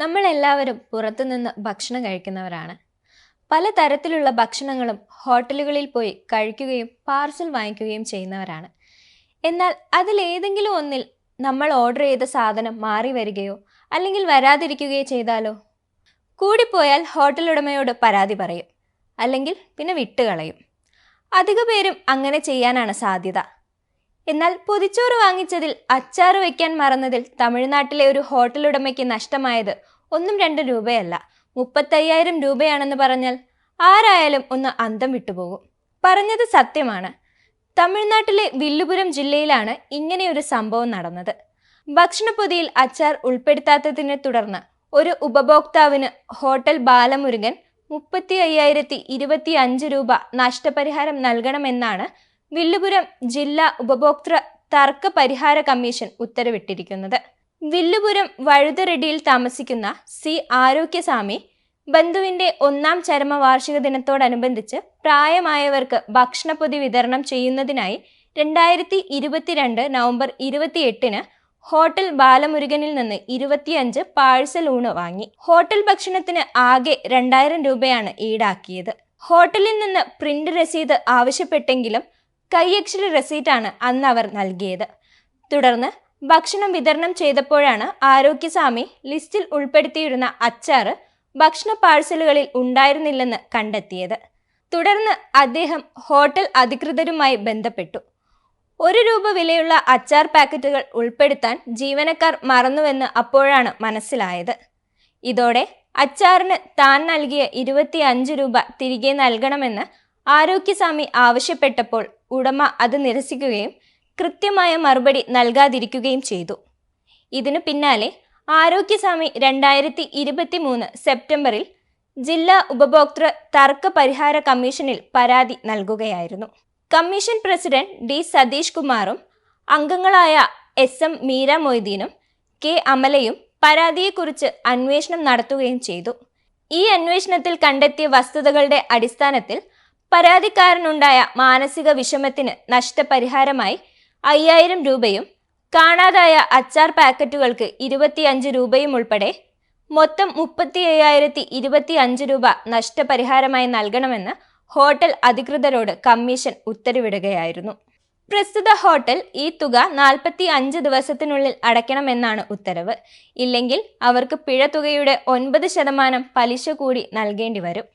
നമ്മളെല്ലാവരും പുറത്തുനിന്ന് ഭക്ഷണം കഴിക്കുന്നവരാണ്. പല തരത്തിലുള്ള ഭക്ഷണങ്ങളും ഹോട്ടലുകളിൽ പോയി കഴിക്കുകയും പാർസൽ വാങ്ങിക്കുകയും ചെയ്യുന്നവരാണ്. എന്നാൽ അതിലേതെങ്കിലും ഒന്നിൽ നമ്മൾ ഓർഡർ ചെയ്ത സാധനം മാറി വരികയോ അല്ലെങ്കിൽ വരാതിരിക്കുകയോ ചെയ്താലോ? കൂടിപ്പോയാൽ ഹോട്ടൽ ഉടമയോട് പരാതി പറയും. അല്ലെങ്കിൽ പിന്നെ വിട്ടുകളയും. അധിക പേരും അങ്ങനെ ചെയ്യാനാണ് സാധ്യത. എന്നാൽ പൊതിച്ചോറ് വാങ്ങിച്ചതിൽ അച്ചാറ് വയ്ക്കാൻ മറന്നതിൽ തമിഴ്നാട്ടിലെ ഒരു ഹോട്ടൽ ഉടമയ്ക്ക് നഷ്ടമായത് ഒന്നും രണ്ട് രൂപയല്ല. മുപ്പത്തയ്യായിരം രൂപയാണെന്ന് പറഞ്ഞാൽ ആരായാലും ഒന്ന് അന്തം വിട്ടുപോകും. പറഞ്ഞത് സത്യമാണ്. തമിഴ്നാട്ടിലെ വില്ലുപുരം ജില്ലയിലാണ് ഇങ്ങനെയൊരു സംഭവം നടന്നത്. ഭക്ഷണപ്പൊതിയിൽ അച്ചാർ ഉൾപ്പെടുത്താത്തതിനെ തുടർന്ന് ഒരു ഉപഭോക്താവിന് ഹോട്ടൽ ബാലമുരുകൻ മുപ്പത്തി അയ്യായിരത്തി ഇരുപത്തി അഞ്ച് രൂപ നഷ്ടപരിഹാരം നൽകണമെന്നാണ് വില്ലുപുരം ജില്ലാ ഉപഭോക്തൃ തർക്ക പരിഹാര കമ്മീഷൻ ഉത്തരവിട്ടിരിക്കുന്നത്. വില്ലുപുരം വഴുതറെഡിയിൽ താമസിക്കുന്ന സി ആരോഗ്യസ്വാമി ബന്ധുവിന്റെ ഒന്നാം ചരമ വാർഷിക ദിനത്തോടനുബന്ധിച്ച് പ്രായമായവർക്ക് ഭക്ഷണപ്പൊതി വിതരണം ചെയ്യുന്നതിനായി രണ്ടായിരത്തി ഇരുപത്തിരണ്ട് നവംബർ ഇരുപത്തിയെട്ടിന് ഹോട്ടൽ ബാലമുരുകനിൽ നിന്ന് ഇരുപത്തിയഞ്ച് പാഴ്സൽ ഊണ് വാങ്ങി. ഹോട്ടൽ ഭക്ഷണത്തിന് ആകെ രണ്ടായിരം രൂപയാണ് ഈടാക്കിയത്. ഹോട്ടലിൽ നിന്ന് പ്രിന്റ് രസീത് ആവശ്യപ്പെട്ടെങ്കിലും കൈയക്ഷര റെസീറ്റാണ് അന്ന് അവർ നൽകിയത്. തുടർന്ന് ഭക്ഷണം വിതരണം ചെയ്തപ്പോഴാണ് ആരോഗ്യസ്വാമി ലിസ്റ്റിൽ ഉൾപ്പെടുത്തിയിരുന്ന അച്ചാറ് ഭക്ഷണ പാഴ്സലുകളിൽ ഉണ്ടായിരുന്നില്ലെന്ന് കണ്ടെത്തിയത്. തുടർന്ന് അദ്ദേഹം ഹോട്ടൽ അധികൃതരുമായി ബന്ധപ്പെട്ടു. ഒരു രൂപ വിലയുള്ള അച്ചാർ പാക്കറ്റുകൾ ഉൾപ്പെടുത്താൻ ജീവനക്കാർ മറന്നുവെന്ന് അപ്പോഴാണ് മനസ്സിലായത്. ഇതോടെ അച്ചാറിന് താൻ നൽകിയ ഇരുപത്തി അഞ്ച് രൂപ തിരികെ നൽകണമെന്ന് ആരോഗ്യസ്വാമി ആവശ്യപ്പെട്ടപ്പോൾ ഉടമ അത് നിരസിക്കുകയും കൃത്യമായ മറുപടി നൽകാതിരിക്കുകയും ചെയ്തു. ഇതിനു പിന്നാലെ ആരോഗ്യസ്വാമി രണ്ടായിരത്തി ഇരുപത്തി മൂന്ന് സെപ്റ്റംബറിൽ ജില്ലാ ഉപഭോക്തൃ തർക്ക പരിഹാര കമ്മീഷനിൽ പരാതി നൽകുകയായിരുന്നു. കമ്മീഷൻ പ്രസിഡന്റ് ഡി സതീഷ് കുമാറും അംഗങ്ങളായ എസ് എം മീര മൊയ്തീനും കെ അമലയും പരാതിയെക്കുറിച്ച് അന്വേഷണം നടത്തുകയും ചെയ്തു. ഈ അന്വേഷണത്തിൽ കണ്ടെത്തിയ വസ്തുതകളുടെ അടിസ്ഥാനത്തിൽ പരാതിക്കാരനുണ്ടായ മാനസിക വിഷമത്തിന് നഷ്ടപരിഹാരമായി അയ്യായിരം രൂപയും കാണാതായ അച്ചാർ പാക്കറ്റുകൾക്ക് ഇരുപത്തിയഞ്ച് രൂപയും ഉൾപ്പെടെ മൊത്തം മുപ്പത്തി അയ്യായിരത്തി ഇരുപത്തി അഞ്ച് രൂപ നഷ്ടപരിഹാരമായി നൽകണമെന്ന് ഹോട്ടൽ അധികൃതരോട് കമ്മീഷൻ ഉത്തരവിടുകയായിരുന്നു. പ്രസ്തുത ഹോട്ടൽ ഈ തുക നാൽപ്പത്തി അഞ്ച് ദിവസത്തിനുള്ളിൽ അടയ്ക്കണമെന്നാണ് ഉത്തരവ്. ഇല്ലെങ്കിൽ അവർക്ക് പിഴ തുകയുടെ ഒൻപത് ശതമാനം പലിശ കൂടി നൽകേണ്ടി വരും.